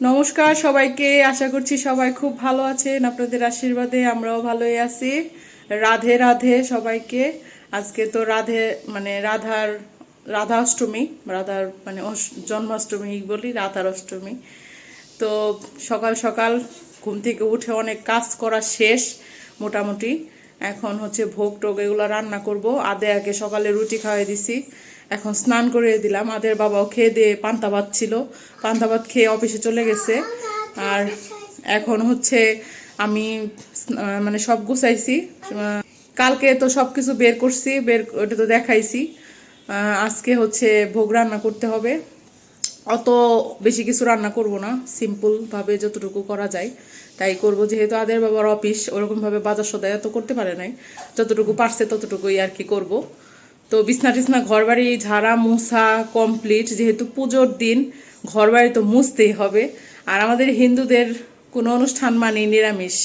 নমস্কার সবাইকে, আশা করছি সবাই খুব ভালো আছেন, আপনাদের আশীর্বাদে আমরাও ভালোই আছি। রাধে রাধে সবাইকে। আজকে তো রাধে মানে রাধার, রাধা অষ্টমী, রাধার মানে জন্মাষ্টমী বলি, রাধার অষ্টমী। তো সকাল সকাল ঘুম থেকে উঠে অনেক কাজ করা শেষ মোটামুটি। এখন হচ্ছে ভোগ টোগ এগুলো রান্না করব। আদে আগে সকালে রুটি খাওয়াই দিছি। এখন স্নান করে দিলাম। আদের বাবাও খেয়ে দিয়ে পান্তা ভাত ছিল। পান্তা ভাত খেয়ে অফিসে চলে গেছে। আর এখন হচ্ছে আমি মানে সব গুছাইছি। কালকে তো সব কিছু বের করছি, বের ওটা তো দেখাইছি। আজকে হচ্ছে ভোগ রান্না করতে হবে। অত বেশি কিছু রান্না করব না। সিম্পল ভাবে যতটুকু করা যায় তাই করব। যেহেতু আদের বাবার অফিস ওরকম ভাবে বাজার সদায় তো করতে পারে নাই। যতটুকু পারছে ততটুকুই আর কি করব। তো বিছনা টিছনা ঘর বাড়ি ঝাড়া, মুছা কমপ্লিট যেহেতু পুজোর দিন ঘর বাড়ি তো মুছতেই হবে। আর আমাদের হিন্দুদের কোনো অনুষ্ঠান মানে নিরামিষ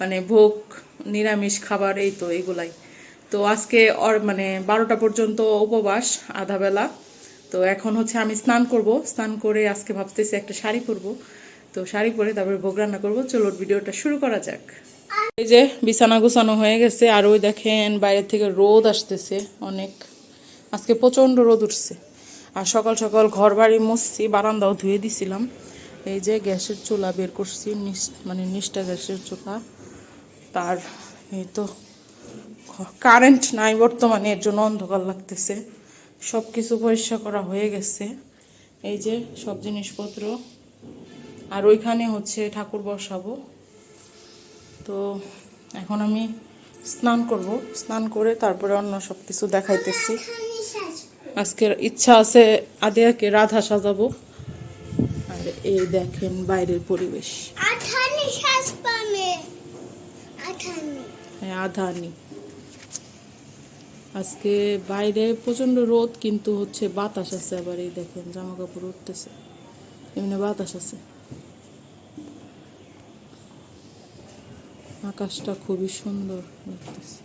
মানে ভোগ, নিরামিষ খাবার, এই তো এগুলাই। তো আজকে অর মানে বারোটা পর্যন্ত উপবাস আধাবেলা তো এখন হচ্ছে আমি স্নান করব। স্নান করে আজকে ভাবতেছি একটা শাড়ি পরবো। তো শাড়ি পরে তারপরে ভোগ রান্না করব। চলো ভিডিওটা শুরু করা যাক। এই যে বিছানা গুছানো হয়ে গেছে, আর ওই দেখেন বাইরে থেকে রোদ আসতেছে অনেক। আজকে প্রচণ্ড রোদ উঠছে। আর সকাল সকাল ঘর বাড়ি মুছছি, বারান্দাও ধুয়ে দিছিলাম। এই যে গ্যাসের চুলা বের করছি মানে নিষ্ঠা গ্যাসের চুলা। তার এই তো কারেন্ট নাই বর্তমানে, এর জন্য অন্ধকার লাগতেছে। সব কিছু পরিষ্কার করা হয়ে গেছে। এই যে সব জিনিসপত্র। আর ওইখানে হচ্ছে ঠাকুর বসাবো। তো এখন আমি স্নান করব। স্নান করে তারপরে অন্য সব কিছু দেখাইতেছি। আজকের ইচ্ছা আছে আদিয়াকে রাধা সাজাবো। আর এই দেখেন বাইরের পরিবেশ। আঠানি শ্বাস পামে। আঠানি হ্যাঁ আধা আনি আজকে বাইরে প্রচণ্ড রোদ কিন্তু হচ্ছে বাতাস আছে আবার এই দেখেন জামা কাপড় উঠতেছে। এমনি বাতাস আছে। আকাশটা খুবই সুন্দর লাগতেছে।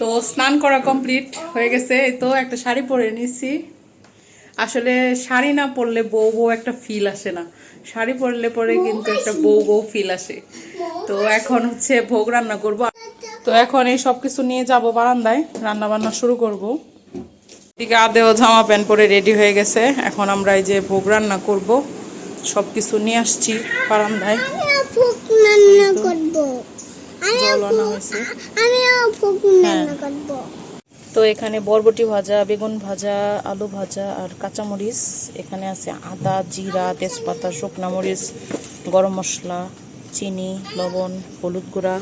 তো স্নান করা কমপ্লিট হয়ে গেছে। তো একটা শাড়ি পরে নিছি। আসলে শাড়ি না পরলে বউ বউ একটা ফিল আসে না। শাড়ি পরলে পরে কিন্তু একটা বউ বউ ফিল আসে। তো এখন হচ্ছে ভোগ রান্না করব। তো এখন এই সব কিছু নিয়ে যাব বারান্দায় রান্না বান্না শুরু করব। এদিকে আদেও জামা প্যান্ট পরে রেডি হয়ে গেছে। এখন আমরা এই যে ভোগ রান্না করব সব কিছু নিয়ে আসছি বারান্দায়। হ্যাঁ। তো এখানে বরবটি ভাজা বেগুন ভাজা আলু ভাজা আর কাঁচামরিচ। এখানে আছে আদা জিরা তেজপাতা শুকনা মরিচ গরম মশলা চিনি লবণ হলুদ গুঁড়া।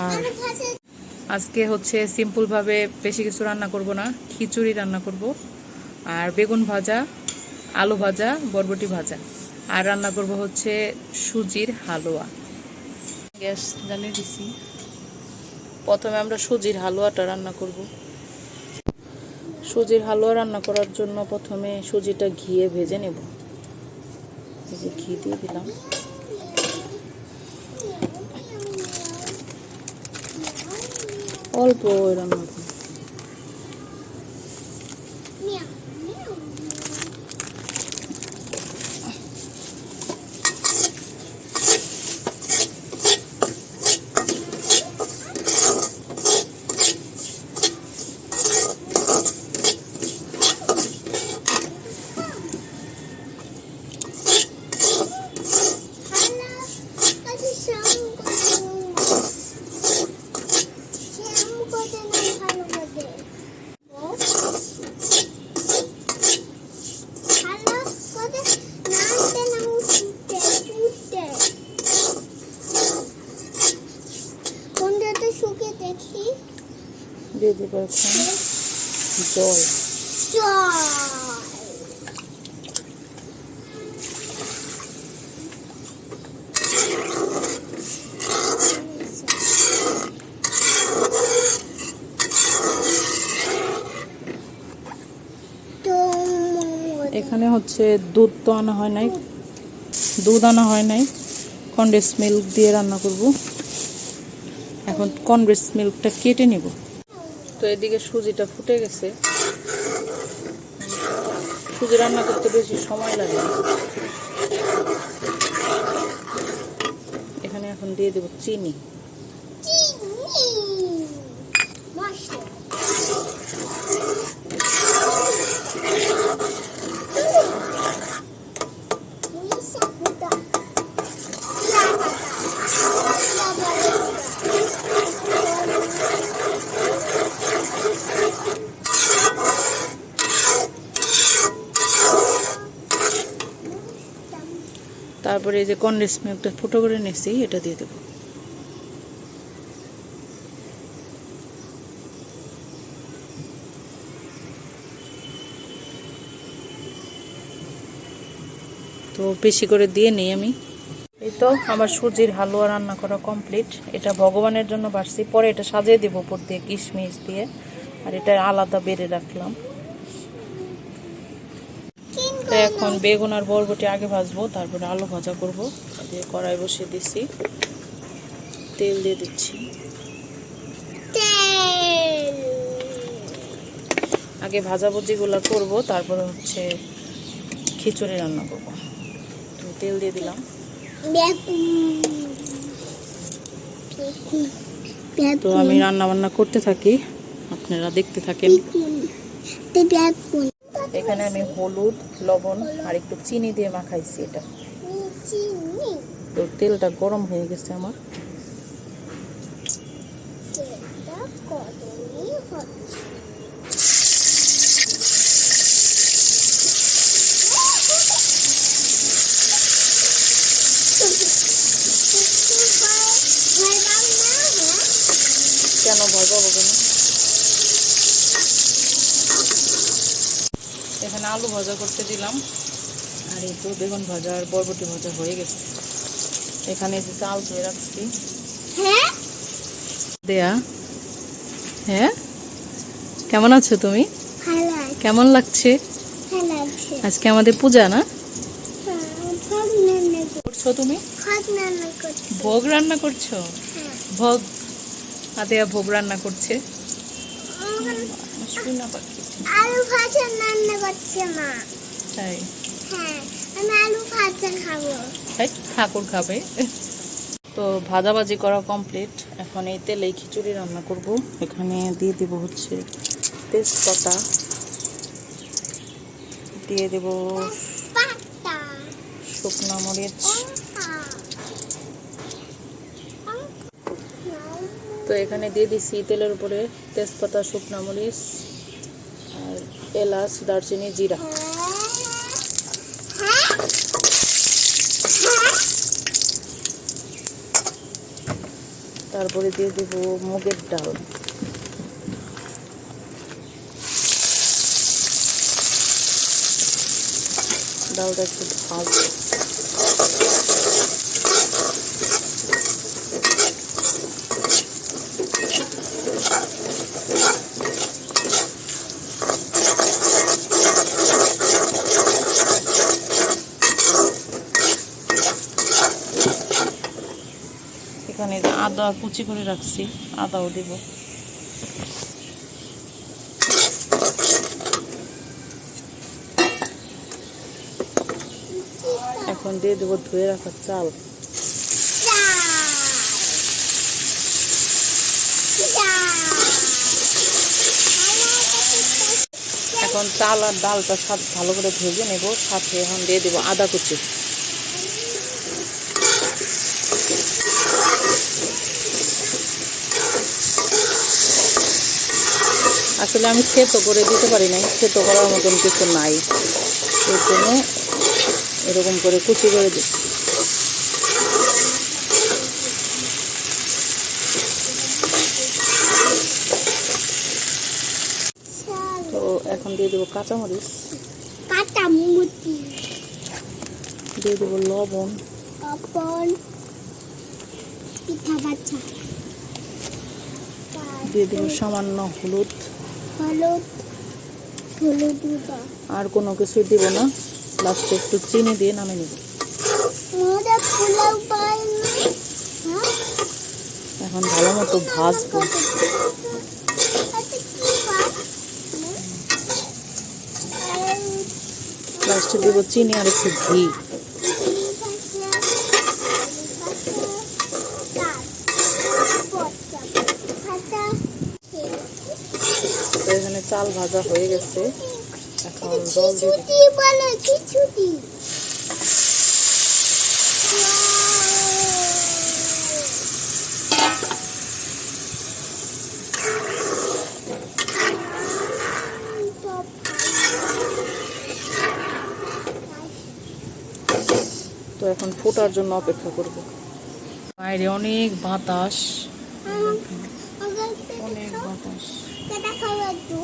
আর আজকে হচ্ছে সিম্পলভাবে বেশি কিছু রান্না করব না, খিচুড়ি রান্না করব আর বেগুন ভাজা, আলু ভাজা, বরবটি ভাজা। আর রান্না করব হচ্ছে সুজির হালুয়া। গ্যাস জ্বালিয়ে দিছি। প্রথমে আমরা সুজির হালুয়াটা রান্না করব। সুজির হালুয়া রান্না করার জন্য প্রথমে সুজিটা ঘিয়ে ভেজে নেব। ঘি দিয়ে দিলাম। অল্প রান্না করব শুকে দেখি দিয়ে দেবো এখন জল জল তো এখানে হচ্ছে দুধ তো আনা হয় নাই। দুধ আনা হয় নাই। কনডেন্স মিল্ক দিয়ে রান্না করব। এখন কনডেন্স মিল্কটা কেটে নেব। তো এদিকে সুজিটা ফুটে গেছে। সুজি রান্না করতে বেশি সময় লাগে এখানে এখন দিয়ে দেবো চিনি মশলা তারপরে এই যে কনডেন্স মিল্কটা ফুটো করে নিয়েছি এটা দিয়ে দেবো। তো বেশি করে দিয়ে নিই আমি। এই তো আমার সুজির হালুয়া রান্না করা কমপ্লিট। এটা ভগবানের জন্য বাড়ছি, পরে এটা সাজিয়ে দেবো উপর দিয়ে কিশমিশ দিয়ে। আর এটা আলাদা বেড়ে রাখলাম। তো এখন বেগুন আর বরবটি আগে ভাজবো তারপরে আলু ভাজা করব। দিয়ে কড়াই বসিয়ে দিচ্ছি তেল দিয়ে দিচ্ছি। আগে ভাজাভুজিগুলো করব তারপরে হচ্ছে খিচুড়ি রান্না করব। তো তেল দিয়ে দিলাম। তো আমি রান্না বান্না করতে থাকি আপনারা দেখতে থাকেন। এখানে আমি হলুদ লবণ আর একটু চিনি দিয়ে মাখাইছি এটা। তো তেলটা গরম হয়ে গেছে আমার তেলটা কদমি হচ্ছে কেন ভয় পাবো কেন এখানে আলু ভাজা করতে দিলাম। আর এই তো বেগুন ভাজা আর বরবটি ভাজা হয়ে গেছে। এখানে যে চাল ধুয়ে রাখছি। হ্যাঁ? দেয়া। হ্যাঁ? কেমন আছো তুমি? কেমন লাগছে? আজকে আমাদের পূজা না? হ্যাঁ, করছ। তুমি? ভোগ রান্না করছ। হ্যাঁ। ভোগ? আদেয়া ভোগ রান্না করছে। পাখি। আলু ভাজা রান্না করছে মা। তাই? হ্যাঁ আমি আলু ভাজা খাব। তাই? ঠাকুর খাবে। তো ভাজাভাজি করা কমপ্লিট এখন এই তেলে খিচুড়ি রান্না করব। এখানে দিয়ে দেব হচ্ছে তেজপাতা। দিয়ে দেব শুকনো মরিচ। তো এখানে দিয়ে দিছি তেলের উপরে তেজপাতা শুকনো মরিচ। এলাচ দারচিনি জিরা। তারপরে দিয়ে দেব মুগের ডাল। ডালটা একটু ভাজবো এখানে যে আদা কুচি করে রাখছি, আদাও দেব। এখন দিয়ে দেবো ধুয়ে রাখা চাল। এখন চাল আর ডালটা সাথে ভালো করে ভেজে নেব, সাথে এখন দিয়ে দেবো আদা কুচি। আসলে আমি থেতো করে দিতে পারি নাই। থেতো করার মতন কিছু নাই। এর জন্য এরকম করে কুচি করে দিই। তো এখন দিয়ে দেবো কাঁচামরিচ। কাটা দিয়ে দেবো লবণ। অপন পিঠা বাচ্চা। দিয়ে দেবো সামান্য হলুদ। আর কোনো কিছু দিব না। লাস্টে একটু চিনি দিয়ে নামে নিব। এখন ভালো মতো ভাজব। লাস্টে দেবো চিনি আর একটু ঘি। চাল ভাজা হয়ে গেছে। এখন জল দিয়ে তো এখন ফোটার জন্য অপেক্ষা করব। বাইরে অনেক বাতাস। অনেক বাতাস। দেখাও একটু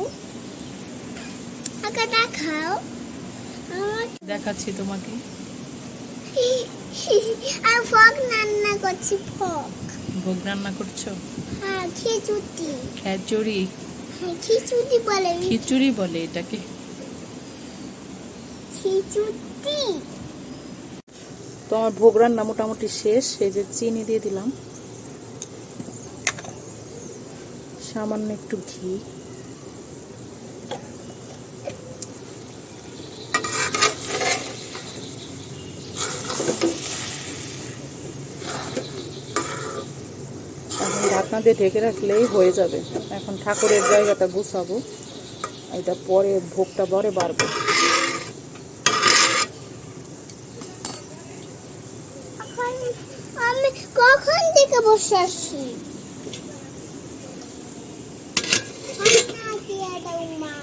আগে দেখাও দেখাচ্ছি তোমাকে। আর ফক রান্না করছি ফক ভোগ রান্না করছ? হ্যাঁ খিচুড়ি। খিচুড়ি? হ্যাঁ খিচুড়ি বলে। খিচুড়ি বলে এটাকে। খিচুড়ি। তো আমার ভোগ রান্না মোটামুটি শেষ এই যে চিনি দিয়ে দিলাম। সামান্য একটু ঘি। এখন ঢাকনা দিয়ে ঢেকে রাখলেই হয়ে যাবে। এখন ঠাকুরের জায়গাটা গুছাবো। এটা পরে ভোগটা পরে বাড়বো আমি কখন থেকে বসে আসছি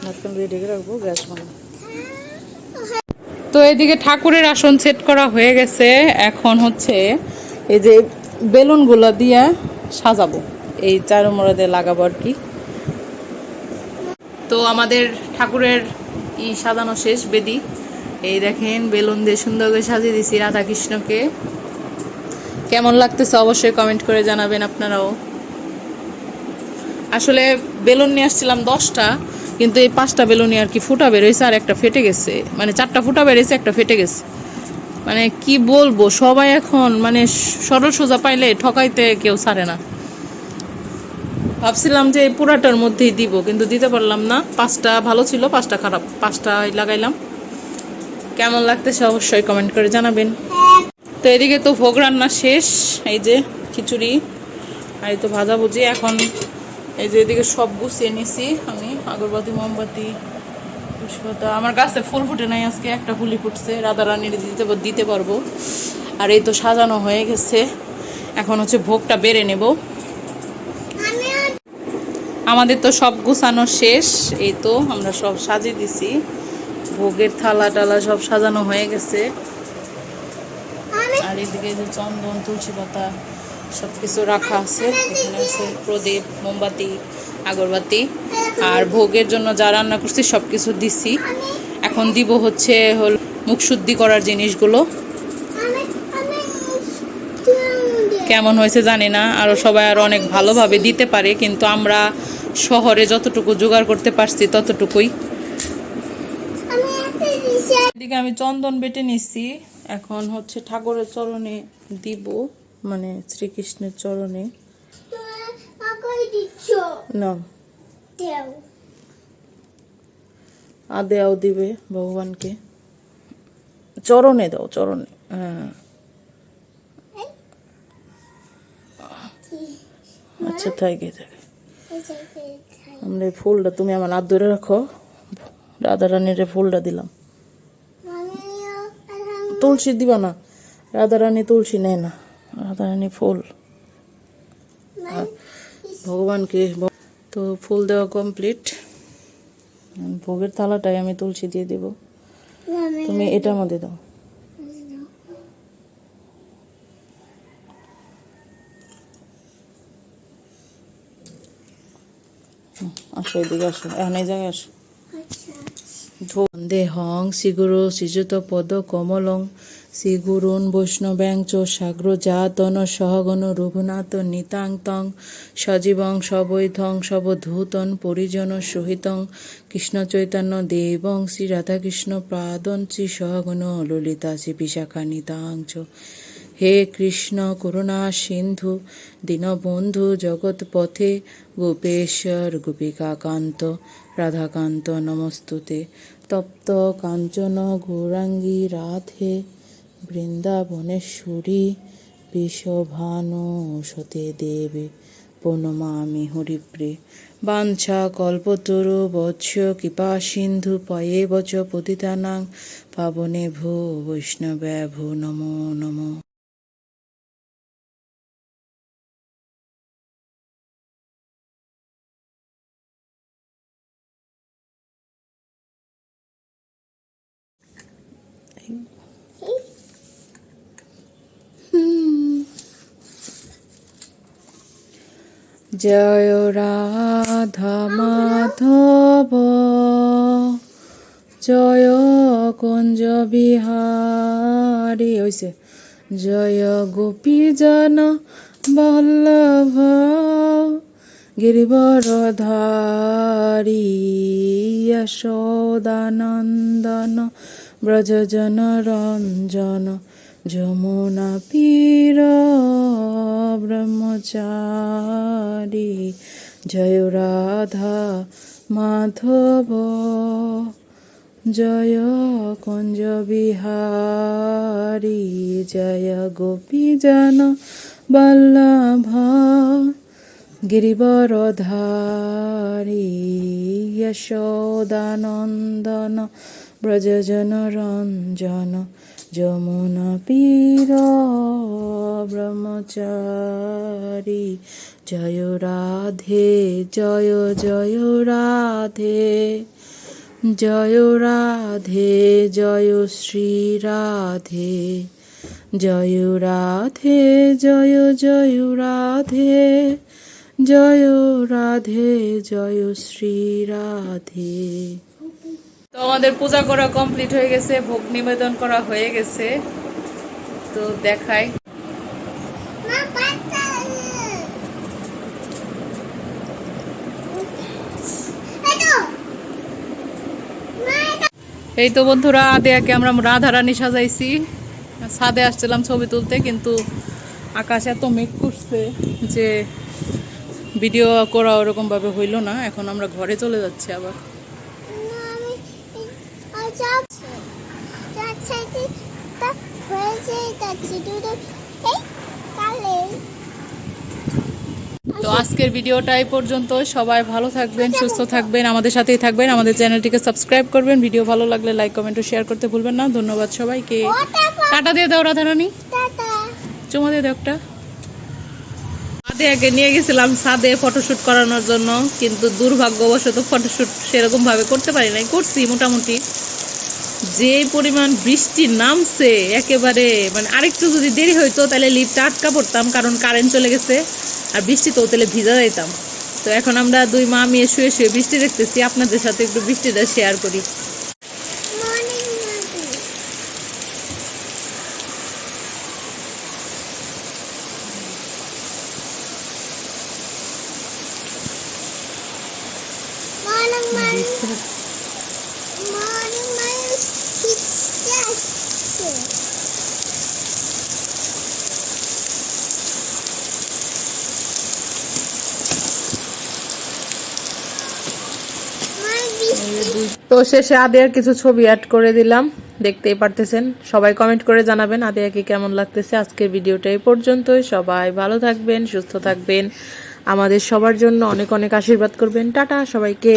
ঢাকনা দিয়ে ঢেকে রাখব, গ্যাস বন্ধ তো এদিকে ঠাকুরের আসন সেট করা হয়ে গেছে। এখন হচ্ছে এই যে বেলুনগুলো দিয়ে সাজাবো। এই চারুমোড়া লাগাবো আর কি। তো আমাদের ঠাকুরের ই সাজানো শেষ বেদি। এই দেখেন, বেলুন দিয়ে সুন্দর করে সাজিয়ে দিছি রাধা কৃষ্ণকে কেমন লাগতেছে অবশ্যই কমেন্ট করে জানাবেন আপনারাও। আসলে বেলুন নিয়ে আসছিলাম দশটা। কিন্তু এই পাঁচটা বেলুনই আর কি ফুটা বেরোয়েছে আর একটা ফেটে গেছে। মানে চারটা ফুটা বেরিয়েছে একটা ফেটে গেছে। মানে কি বলব, সবাই এখন মানে সরল সোজা পাইলে ঠকাইতে কেউ ছাড়ে না। ভাবছিলাম যে এই পুরাটার মধ্যেই দিব, কিন্তু দিতে পারলাম না। পাঁচটা ভালো ছিল, পাঁচটা খারাপ পাঁচটা লাগাইলাম। কেমন লাগতেছে অবশ্যই কমেন্ট করে জানাবেন। তো এদিকে তো ভোগ রান্না শেষ, এই যে খিচুড়ি, আর এই তো ভাজাভুজি। এখন এই যে এদিকে সব গুছিয়ে নিছি আমি। আগরবাতি, মোমবাতি পুষ্পতা আমার গাছে ফুল ফুটে নাই আজকে, একটা ফুলই ফুটছে। রাধা রানীর দিতে দিতে পারব। আর এই তো সাজানো হয়ে গেছে। এখন হচ্ছে ভোগটা বেড়ে নেব। আমাদের তো সব গুছানো শেষ। এই তো আমরা সব সাজিয়ে দিছি। ভোগের থালা টালা সব সাজানো হয়ে গেছে। আর এদিকে যে চন্দন, তুলসী পাতা সব কিছু রাখা আছে। এখানে আছে প্রদীপ, মোমবাতি আগরবাতি আর ভোগের জন্য যা রান্না করছি সব কিছু দিছি। এখন দিব হচ্ছে হল মুখ শুদ্ধি করার জিনিসগুলো। কেমন হয়েছে জানি না আরও সবাই আরও অনেক ভালোভাবে দিতে পারে, কিন্তু আমরা শহরে যতটুকু জোগাড় করতে পারছি ততটুকুই। এদিকে আমি চন্দন বেটে নিছি। এখন হচ্ছে ঠাকুরের চরণে দিব মানে শ্রীকৃষ্ণের চরণে। কাকই দিচ্ছ? না। দেও। দিবে ভগবানকে। চরণে দাও চরণে। হ্যাঁ। আচ্ছা থাকে। থাকে আমরা ফুলটা তুমি আমার হাত ধরে রাখো। রাধা রানীর ফুলটা দিলাম। তুলসী দিবা না। রাধা রানী তুলসী নেয় না। রাধা রানী ফুল। ভগবানকে তো ফুল দেওয়া কমপ্লিট ভোগের থালাটাই আমি তুলসী দিয়ে দিব। তুমি এটার মধ্যে দাও। আসো এদিকে আসো। এখন এই জায়গায় আসো। দেহং শ্রীগুরু শ্রীযুত পদ কমলং শ্রীগুরুন বৈষ্ণব্যাং চ সাগ্র জাতন সহগণ রঘুনাথ নিতাংতং সজীবং সবৈথং সবধূতন পরিজন সহিতং কৃষ্ণ চৈতন্য দেবং শ্রী রাধাকৃষ্ণ প্রাদন শ্রী সহগণ ললিতা শ্রী বিশাখা নিতাং হে কৃষ্ণ করুণা সিন্ধু, দীনবন্ধু জগৎপথে গোপেশ্বর গোপিকাকান্ত, রাধাকান্ত নমস্তুতে। তপ্ত কাঞ্চন গৌরাঙ্গী রাধে। বৃন্দাবনেশ্বরী বিশ্বভানু সতে দেবী প্রণমামি হরিপ্রে বাঞ্ছা কল্পতরু বৎস কৃপা সিন্ধু পয়ে বচ পতিতানাং পাবনে ভো বৈষ্ণবে ভো নমো নমো। জয় রাধা মাধব জয় কুঞ্জ বিহারী হয়েছে জয় গোপীজন বল্লভ গিরিবরধারী যশোদানন্দন ব্রজজন রঞ্জন যমুনা পীর, ব্রহ্মচারী, জয় রাধা মাধব, জয় কুঞ্জ বিহারী, জয় গোপীজন বল্লভ, গিরিবরধারী, যশোদানন্দন ব্রজজন রঞ্জন যমুনা পীর ব্রহ্মচারী। জয় রাধে, জয় জয় রাধে। জয় রাধে, জয় শ্রী রাধে। জয় রাধে, জয় জয় রাধে। জয় রাধে, জয় শ্রী রাধে। তো আমাদের পূজা করা কমপ্লিট হয়ে গেছে ভোগ নিবেদন করা হয়ে গেছে। তো দেখাই। এই তো। বন্ধুরা আদেয়াকে আমরা রাধারানী সাজাইছি। ছাদে আসছিলাম ছবি তুলতে কিন্তু আকাশ এত মেঘ করছে যে ভিডিও করা ওরকম ভাবে হইল না। এখন আমরা ঘরে চলে যাচ্ছি আবার। তা আজকের ভিডিওটা এই পর্যন্ত। সবাই ভালো থাকবেন, সুস্থ থাকবেন, আমাদের সাথেই থাকবেন। আমাদের চ্যানেলটিকে সাবস্ক্রাইব করবেন। ভিডিও ভালো লাগলে লাইক, কমেন্ট ও শেয়ার করতে ভুলবেন না। ধন্যবাদ সবাইকে। টাটা দিয়ে দাও রাধারানী। চুমা দিয়ে দাও একটা। ছাদে আগে নিয়ে গেছিলাম ছাদে ফটোশুট করানোর জন্য, কিন্তু দুর্ভাগ্যবশত ফটোশুট সেরকম ভাবে করতে পারি নাই। করছি মোটামুটি। যে পরিমাণ বৃষ্টি নামছে একেবারে মানে আরেকটু যদি দেরি হইতো তাহলে লিফটটা আটকা পড়তাম কারণ কারেন্ট চলে গেছে আর বৃষ্টি তো তাহলে ভিজা যাইতাম। তো এখন আমরা দুই মা মেয়ে শুয়ে শুয়ে বৃষ্টি দেখতেছি আপনাদের সাথে একটু বৃষ্টিটা শেয়ার করি। Morning morning morning morning morning morning শীতটা আসছে মা বৃষ্টি তো শেষে আদিয়ার কিছু ছবি অ্যাড করে দিলাম। দেখতেই পারতেছেন। সবাই কমেন্ট করে জানাবেন আদিয়াকে কেমন লাগতেছে আজকের ভিডিওটা এই পর্যন্তই। সবাই ভালো থাকবেন, সুস্থ থাকবেন। আমাদের সবার জন্য অনেক অনেক আশীর্বাদ করবেন। টাটা সবাইকে।